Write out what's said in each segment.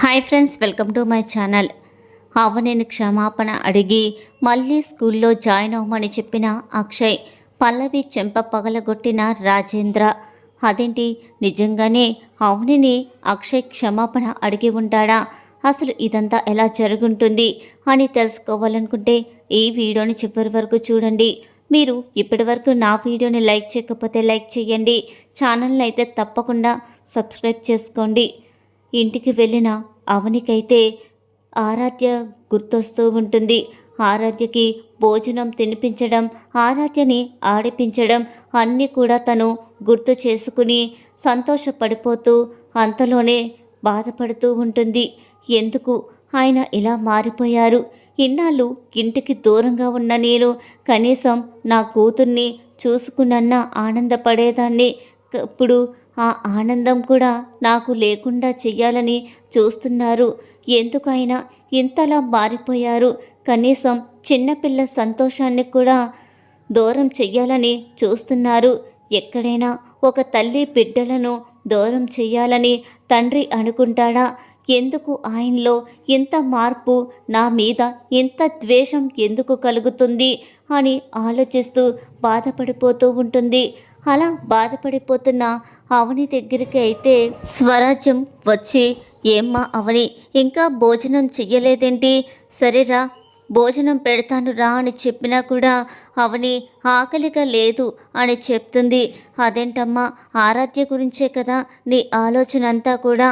Hi friends welcome to my channel. అవనేను క్షమాపణ అడిగి మళ్ళీ స్కూల్లో జాయిన్ అవ్వమని చెప్పిన అక్షయ్ పల్లవి చెంప పగలగొట్టిన రాజేంద్ర. అదేంటి? నిజంగానే అవనిని అక్షయ్ క్షమాపణ అడిగి ఉంటాడా? అసలు ఇదంతా ఎలా జరుగుంటుంది అని తెలుసుకోవాలనుకుంటే ఈ వీడియోని చివరి వరకు చూడండి. మీరు ఇప్పటివరకు నా వీడియోని లైక్ చేయకపోతే లైక్ చేయండి. ఛానల్ని అయితే తప్పకుండా సబ్స్క్రైబ్ చేసుకోండి. ఇంటికి వెళ్ళిన అవనికైతే ఆరాధ్య గుర్తొస్తూ ఉంటుంది. ఆరాధ్యకి భోజనం తినిపించడం ఆరాధ్యని ఆడిపించడం అన్నీ కూడా తను గుర్తు చేసుకుని సంతోషపడిపోతూ అంతలోనే బాధపడుతూ ఉంటుంది. ఎందుకు? ఆయన ఇలా మారిపోయారు. ఇన్నాళ్ళు ఇంటికి దూరంగా ఉన్న నేను కనీసం నా కూతుర్ని చూసుకునన్నా ఆనందపడేదాన్ని. ఇప్పుడు ఆ ఆనందం కూడా నాకు లేకుండా చెయ్యాలని చూస్తున్నారు. ఎందుకు ఇంతలా మారిపోయారు. కనీసం చిన్నపిల్ల సంతోషాన్ని కూడా దూరం చెయ్యాలని చూస్తున్నారు. ఎక్కడైనా ఒక తల్లి బిడ్డలను దూరం చెయ్యాలని తండ్రి అనుకుంటాడా? ఎందుకు ఆయనలో ఇంత మార్పు నా మీద ఇంత ద్వేషం ఎందుకు కలుగుతుంది అని ఆలోచిస్తూ బాధపడిపోతూ ఉంటుంది. అలా బాధపడిపోతున్న అవని దగ్గరికి అయితే స్వరాజ్యం వచ్చి ఏమ్మా అవని ఇంకా భోజనం చెయ్యలేదేంటి? సరేరా భోజనం పెడతాను రా అని చెప్పినా కూడా అవని ఆకలిగా లేదు అని చెప్తుంది. అదేంటమ్మా ఆరాధ్య గురించే కదా నీ ఆలోచన అంతా కూడా?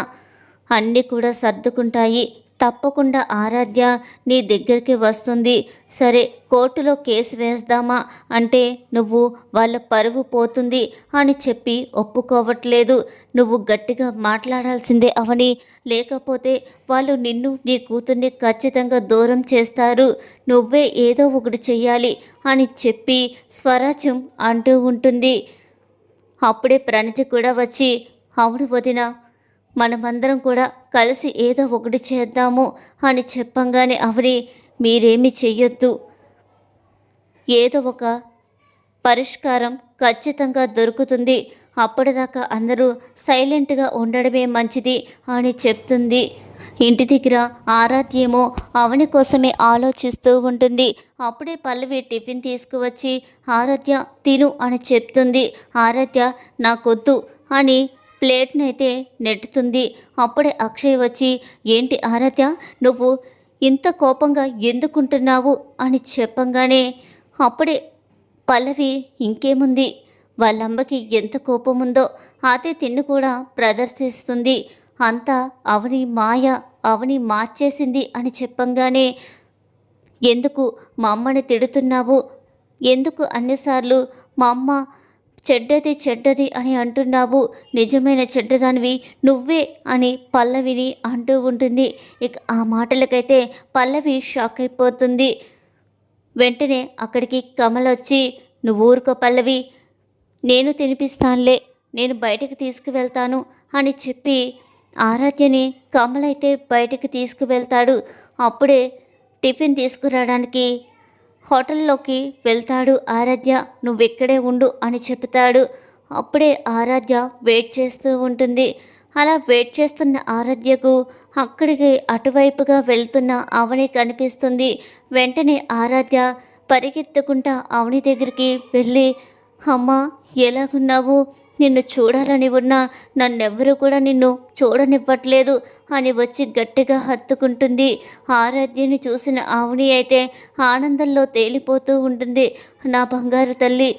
అన్నీ కూడా సర్దుకుంటాయి. తప్పకుండా ఆరాధ్య నీ దగ్గరికి వస్తుంది. సరే కోర్టులో కేసు వేద్దామా అంటే నువ్వు వాళ్ళ పరువు పోతుంది అని చెప్పి ఒప్పుకోవట్లేదు. నువ్వు గట్టిగా మాట్లాడాల్సిందే అవని. లేకపోతే వాళ్ళు నిన్ను నీ కూతుర్ని ఖచ్చితంగా దూరం చేస్తారు. నువ్వే ఏదో ఒకటి చెయ్యాలి అని చెప్పి స్వరాజ్యం అంటూ ఉంటుంది. అప్పుడే ప్రణతి కూడా వచ్చి అవును వదిన మనమందరం కూడా కలిసి ఏదో ఒకటి చేద్దాము అని చెప్పంగానే అవని మీరేమి చెయ్యొద్దు. ఏదో ఒక పరిష్కారం ఖచ్చితంగా దొరుకుతుంది. అప్పటిదాకా అందరూ సైలెంట్గా ఉండడమే మంచిది అని చెప్తుంది. ఇంటి దగ్గర ఆరాధ్యేమో అవని కోసమే ఆలోచిస్తూ ఉంటుంది. అప్పుడే పల్లవి టిఫిన్ తీసుకువచ్చి ఆరాధ్య తిను అని చెప్తుంది. ఆరాధ్య నాకొద్దు అని ప్లేట్నైతే నెట్టుతుంది. అప్పుడే అక్షయ్ వచ్చి ఏంటి ఆరాధ్య నువ్వు ఇంత కోపంగా ఎందుకుంటున్నావు? అని చెప్పంగానే అప్పుడే పల్లవి ఇంకేముంది? వాళ్ళమ్మకి ఎంత కోపం ఉందో అదే తిన్ను కూడా ప్రదర్శిస్తుంది. అంతా అవని మాయ అవని మార్చేసింది అని చెప్పంగానే ఎందుకు మా అమ్మని తిడుతున్నావు? ఎందుకు అన్నిసార్లు మా అమ్మ చెడ్డది చెడ్డది అని అంటున్నావు. నిజమైన చెడ్డదానివి నువ్వే అని పల్లవిని అంటూ ఉంటుంది. ఇక ఆ మాటలకైతే పల్లవి షాక్ అయిపోతుంది. వెంటనే అక్కడికి కమల్ వచ్చి నువ్వు ఊరుకో పల్లవి నేను తినిపిస్తానులే నేను బయటకు తీసుకువెళ్తాను అని చెప్పి ఆరాధ్యని కమలైతే బయటకు తీసుకువెళ్తాడు. అప్పుడే టిఫిన్ తీసుకురావడానికి హోటల్లోకి వెళ్తాడు ఆరాధ్య. నువ్వెక్కడే ఉండు అని చెప్తాడు అప్పుడే ఆరాధ్య వెయిట్ చేస్తూ ఉంటుంది. అలా వెయిట్ చేస్తున్న ఆరాధ్యకు అక్కడికి అటువైపుగా వెళ్తున్న అవని కనిపిస్తుంది. వెంటనే ఆరాధ్య పరిగెత్తుకుంటా అవని దగ్గరికి వెళ్ళి అమ్మ ఎలాగున్నావు? నిన్ను చూడాలని ఉన్నా నన్నెవ్వరూ కూడా నిన్ను చూడనివ్వట్లేదు అని వచ్చి గట్టిగా హత్తుకుంటుంది. ఆరాధ్యని చూసిన ఆవుని అయితే ఆనందంలో తేలిపోతూ ఉంటుంది. నా బంగారు తల్లి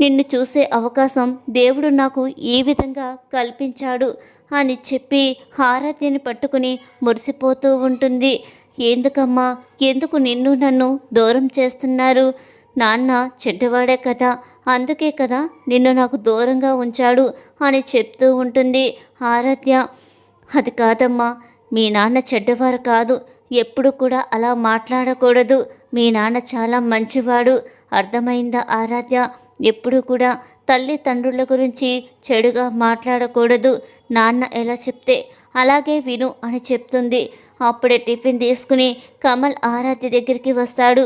నిన్ను చూసే అవకాశం దేవుడు నాకు ఈ విధంగా కల్పించాడు అని చెప్పి ఆరాధ్యని పట్టుకుని మురిసిపోతూ ఉంటుంది. ఎందుకమ్మా ఎందుకు నిన్ను నన్ను దూరం చేస్తున్నారు? నాన్న చెడ్డవాడే కదా అందుకే కదా నిన్ను నాకు దూరంగా ఉంచాడు అని చెప్తూ ఉంటుంది ఆరాధ్య. అది కాదమ్మా మీ నాన్న చెడ్డవారు కాదు. ఎప్పుడు కూడా అలా మాట్లాడకూడదు. మీ నాన్న చాలా మంచివాడు. అర్థమైందా ఆరాధ్య? ఎప్పుడు కూడా తల్లి తండ్రుల గురించి చెడుగా మాట్లాడకూడదు. నాన్న ఎలా చెప్తే అలాగే విను అని చెప్తుంది. అప్పుడే టిఫిన్ తీసుకుని కమల్ ఆరాధ్య దగ్గరికి వస్తాడు.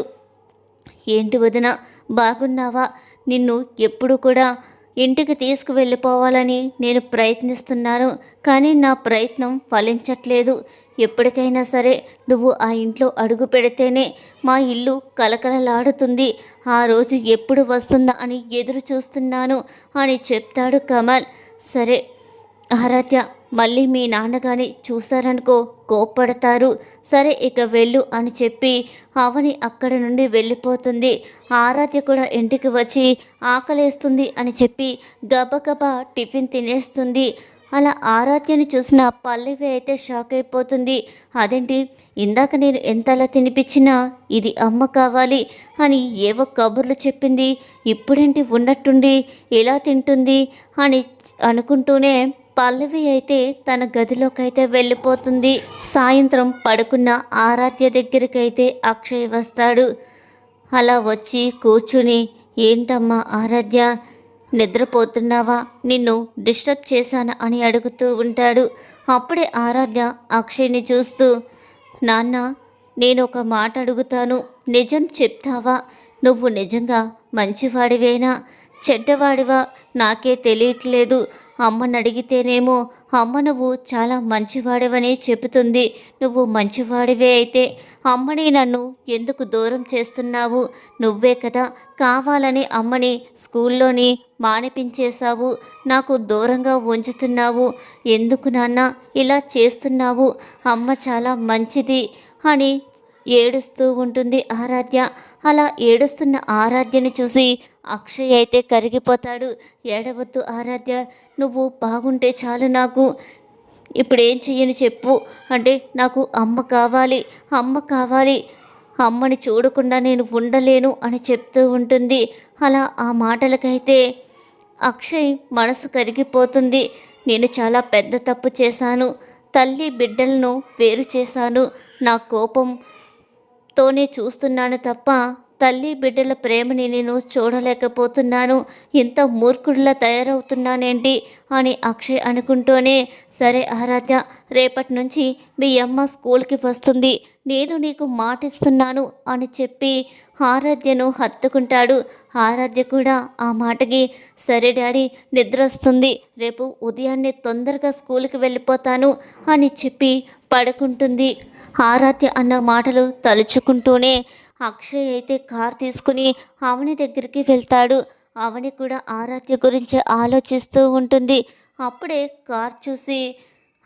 ఏంటి వదిన బాగున్నావా? నిన్ను ఎప్పుడు కూడా ఇంటికి తీసుకువెళ్ళిపోవాలని నేను ప్రయత్నిస్తున్నాను కానీ నా ప్రయత్నం ఫలించట్లేదు. ఎప్పటికైనా సరే నువ్వు ఆ ఇంట్లో అడుగు పెడితేనే మా ఇల్లు కలకలలాడుతుంది. ఆ రోజు ఎప్పుడు వస్తుందా అని ఎదురు చూస్తున్నాను అని చెప్తాడు కమల్. సరే ఆరాధ్య మళ్ళీ మీ నాన్నగాని చూశారనుకో కోప్పడతారు. సరే ఇక వెళ్ళు అని చెప్పి అవని అక్కడ నుండి వెళ్ళిపోతుంది. ఆరాధ్య కూడా ఇంటికి వచ్చి ఆకలేస్తుంది అని చెప్పి గబగబా టిఫిన్ తినేస్తుంది. అలా ఆరాధ్యను చూసిన పల్లవి అయితే షాక్ అయిపోతుంది. అదేంటి ఇందాక నేను ఎంతలా తినిపించినా ఇది అమ్మ కావాలి అని ఏవో కబుర్లు చెప్పింది. ఇప్పుడేంటి ఉన్నట్టుండి ఎలా తింటుంది అని అనుకుంటూనే పల్లవి అయితే తన గదిలోకైతే వెళ్ళిపోతుంది. సాయంత్రం పడుకున్న ఆరాధ్య దగ్గరికైతే అక్షయ్ వస్తాడు. అలా వచ్చి కూర్చుని ఏంటమ్మా ఆరాధ్య నిద్రపోతున్నావా? నిన్ను డిస్టర్బ్ చేశానా? అని అడుగుతూ ఉంటాడు. అప్పుడే ఆరాధ్య అక్షయ్ని చూస్తూ నాన్న నేను ఒక మాట అడుగుతాను. నిజం చెప్తావా? నువ్వు నిజంగా మంచివాడివేనా? చెడ్డవాడివా? నాకే తెలియట్లేదు. అమ్మను అడిగితేనేమో అమ్మ నువ్వు చాలా మంచివాడివని చెబుతుంది. నువ్వు మంచివాడివే అయితే అమ్మని నన్ను ఎందుకు దూరం చేస్తున్నావు? నువ్వే కదా కావాలని అమ్మని స్కూల్లోని మానిపించేశావు. నాకు దూరంగా ఉంచుతున్నావు. ఎందుకు నాన్న ఇలా చేస్తున్నావు? అమ్మ చాలా మంచిది అని ఏడుస్తూ ఉంటుంది ఆరాధ్య. అలా ఏడుస్తున్న ఆరాధ్యని చూసి అక్షయ్ అయితే కరిగిపోతాడు. ఏడవద్దు ఆరాధ్య. నువ్వు బాగుంటే చాలు నాకు. ఇప్పుడు ఏం చెయ్యను చెప్పు. అంటే నాకు అమ్మ కావాలి అమ్మ కావాలి. అమ్మని చూడకుండా నేను ఉండలేను అని చెప్తూ ఉంటుంది. అలా ఆ మాటలకైతే అక్షయ్ మనసు కరిగిపోతుంది. నేను చాలా పెద్ద తప్పు చేశాను. తల్లి బిడ్డలను వేరు చేశాను. నా కోపంతోనే చూస్తున్నాను తప్ప తల్లి బిడ్డల ప్రేమని నేను చూడలేకపోతున్నాను. ఇంత మూర్ఖుడిలా తయారవుతున్నానేంటి? అని అక్షయ్ అనుకుంటూనే సరే ఆరాధ్య రేపటి నుంచి మీ అమ్మ స్కూల్కి వస్తుంది. నేను నీకు మాటిస్తున్నాను అని చెప్పి ఆరాధ్యను హత్తుకుంటాడు. ఆరాధ్య కూడా ఆ మాటకి సరే డాడీ నిద్ర వస్తుంది రేపు ఉదయాన్నే తొందరగా స్కూల్కి వెళ్ళిపోతాను అని చెప్పి పడుకుంటుంది. ఆరాధ్య అన్న మాటలు తలుచుకుంటూనే అక్షయ్ అయితే కార్ తీసుకుని అవని దగ్గరికి వెళ్తాడు. అవని కూడా ఆరాధ్య గురించి ఆలోచిస్తూ ఉంటుంది. అప్పుడే కార్ చూసి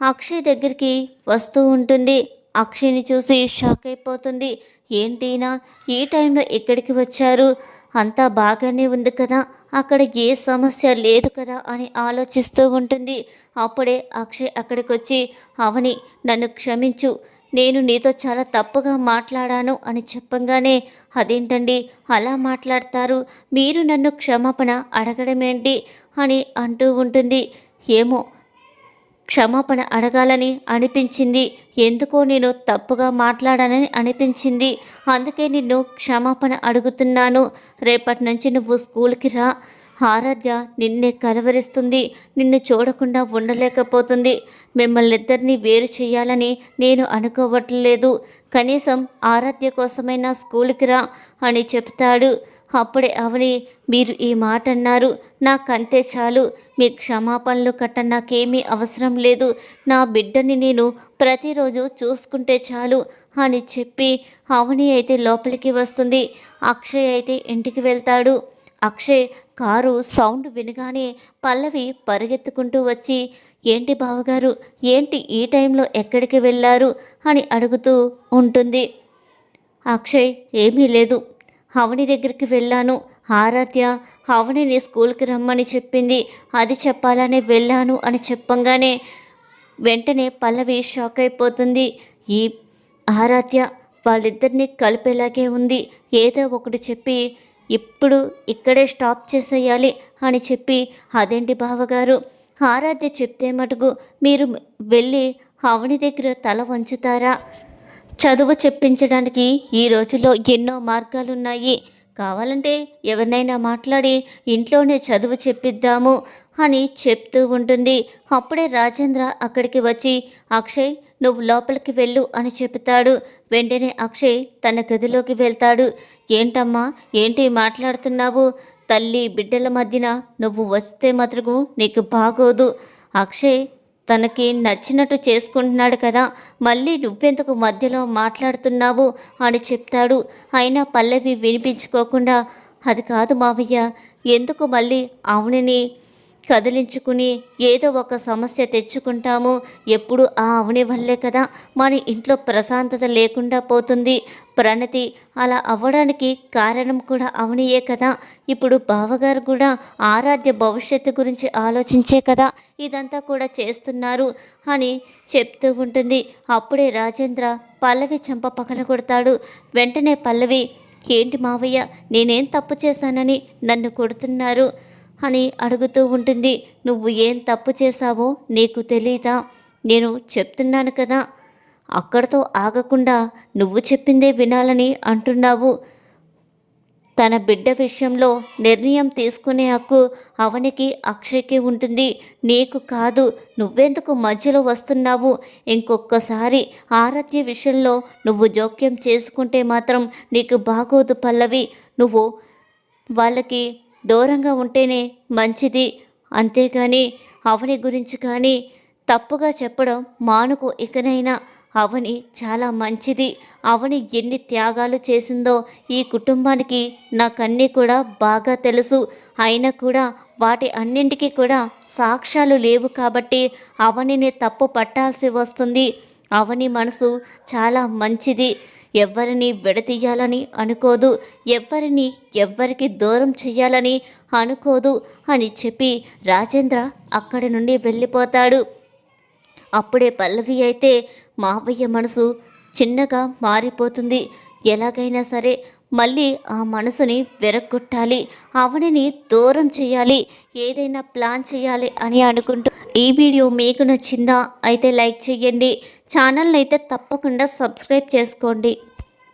అక్షయ్ దగ్గరికి వస్తూ ఉంటుంది. అక్షయ్ని చూసి షాక్ అయిపోతుంది. ఏంటినా ఈ టైంలో ఎక్కడికి వచ్చారు? అంతా బాగానే ఉంది కదా? అక్కడ ఏ సమస్య లేదు కదా? అని ఆలోచిస్తూ ఉంటుంది. అప్పుడే అక్షయ్ అక్కడికి వచ్చి అవని నన్ను క్షమించు. నేను నీతో చాలా తప్పుగా మాట్లాడాను అని చెప్పంగానే అదేంటండి? అలా మాట్లాడతారు. మీరు నన్ను క్షమాపణ అడగడమేంటి? అని అంటూ ఉంటుంది. ఏమో క్షమాపణ అడగాలని అనిపించింది. ఎందుకో నేను తప్పుగా మాట్లాడానని అనిపించింది. అందుకే నిన్ను క్షమాపణ అడుగుతున్నాను. రేపటి నుంచి నువ్వు స్కూల్కి రా. ఆరాధ్య నిన్నే కలవరిస్తుంది నిన్ను చూడకుండా ఉండలేకపోతుంది. మిమ్మల్ని ఇద్దరిని వేరు చేయాలని నేను అనుకోవట్లేదు. కనీసం ఆరాధ్య కోసమైనా స్కూల్కి రా అని చెప్తాడు. అప్పుడే అవని మీరు ఈ మాట అన్నారు. నాకంతే చాలు. మీ క్షమాపణలు కట్ట నాకేమీ అవసరం లేదు. నా బిడ్డని నేను ప్రతిరోజు చూసుకుంటే చాలు అని చెప్పి అవని అయితే లోపలికి వస్తుంది. అక్షయ్ అయితే ఇంటికి వెళ్తాడు. అక్షయ్ కారు సౌండ్ వినగానే పల్లవి పరిగెత్తుకుంటూ వచ్చి ఏంటి బావగారు? ఏంటి ఈ టైంలో ఎక్కడికి వెళ్ళారు? అని అడుగుతూ ఉంటుంది. అక్షయ్ ఏమీ లేదు. హవని దగ్గరికి వెళ్ళాను. ఆరాధ్య హవనిని స్కూల్కి రమ్మని చెప్పింది. అది చెప్పాలనే వెళ్ళాను అని చెప్పంగానే వెంటనే పల్లవి షాక్ అయిపోతుంది. ఈ ఆరాధ్య వాళ్ళిద్దరిని కలిపేలాగే ఉంది. ఏదో ఒకటి చెప్పి ఇప్పుడు ఇక్కడే స్టాప్ చేసేయాలి అని చెప్పి అదేంటి బావగారు? ఆరాధ్య చెప్తే మటుకు మీరు వెళ్ళి అవని దగ్గర తల వంచుతారా? చదువు చెప్పించడానికి ఈ రోజుల్లో ఎన్నో మార్గాలున్నాయి. కావాలంటే ఎవరినైనా మాట్లాడి ఇంట్లోనే చదువు చెప్పిద్దాము అని చెప్తూ ఉంటుంది. అప్పుడే రాజేంద్ర అక్కడికి వచ్చి అక్షయ్ నువ్వు లోపలికి వెళ్ళు అని చెబుతాడు. వెంటనే అక్షయ్ తన గదిలోకి వెళ్తాడు. ఏంటమ్మా? ఏంటి మాట్లాడుతున్నావు? తల్లి బిడ్డల మధ్యన నువ్వు వస్తే మటుకు నీకు బాగోదు. అక్షయ్ తనకి నచ్చినట్టు చేసుకుంటున్నాడు కదా. మళ్ళీ నువ్వెందుకు మధ్యలో మాట్లాడుతున్నావు? అని చెప్తాడు. అయినా పల్లవి వినిపించుకోకుండా అది కాదు మావయ్య. ఎందుకు మళ్ళీ అవనిని కదిలించుకుని ఏదో ఒక సమస్య తెచ్చుకుంటాము. ఎప్పుడు ఆ అవని వల్లే కదా మన ఇంట్లో ప్రశాంతత లేకుండా పోతుంది. ప్రణతి అలా అవ్వడానికి కారణం కూడా అవనియే కదా. ఇప్పుడు బావగారు కూడా ఆరాధ్య భవిష్యత్తు గురించి ఆలోచించే కదా. ఇదంతా కూడా చేస్తున్నారు అని చెప్తూ ఉంటుంది. అప్పుడే రాజేంద్ర పల్లవి చంప పగల కొడతాడు. వెంటనే పల్లవి ఏంటి మావయ్య నేనేం తప్పు చేశానని నన్ను కొడుతున్నారు? అని అడుగుతూ ఉంటుంది. నువ్వు ఏం తప్పు చేశావో నీకు తెలీదా? నేను చెప్తున్నాను కదా. అక్కడతో ఆగకుండా నువ్వు చెప్పిందే వినాలని అంటున్నావు. తన బిడ్డ విషయంలో నిర్ణయం తీసుకునే హక్కు అవనికి అక్షయ్కి ఉంటుంది. నీకు కాదు నువ్వెందుకు మధ్యలో వస్తున్నావు? ఇంకొకసారి ఆరాధ్య విషయంలో నువ్వు జోక్యం చేసుకుంటే మాత్రం నీకు బాగోదు పల్లవి. నువ్వు వాళ్ళకి దూరంగా ఉంటేనే మంచిది. అంతేగాని అవని గురించి కానీ తప్పుగా చెప్పడం మానుకు ఇకనైనా అవని చాలా మంచిది. అవని ఎన్ని త్యాగాలు చేసిందో ఈ కుటుంబానికి నాకన్నీ కూడా బాగా తెలుసు. అయినా కూడా వాటి అన్నింటికీ కూడా సాక్ష్యాలు లేవు కాబట్టి అవనిని తప్పు పట్టాల్సి వస్తుంది. అవని మనసు చాలా మంచిది. ఎవ్వరిని విడతీయాలని అనుకోదు ఎవ్వరిని ఎవ్వరికి దూరం చెయ్యాలని అనుకోదు అని చెప్పి రాజేంద్ర అక్కడి నుండి వెళ్ళిపోతాడు. అప్పుడే పల్లవి అయితే మావయ్య మనసు చిన్నగా మారిపోతుంది. ఎలాగైనా సరే మళ్ళీ ఆ మనసుని విరగొట్టాలి అవనిని దూరం చేయాలి ఏదైనా ప్లాన్ చేయాలి అని అనుకుంటూ ఈ వీడియో మీకు నచ్చిందా అయితే లైక్ చేయండి ఛానల్ని అయితే తప్పకుండా సబ్స్క్రైబ్ చేసుకోండి.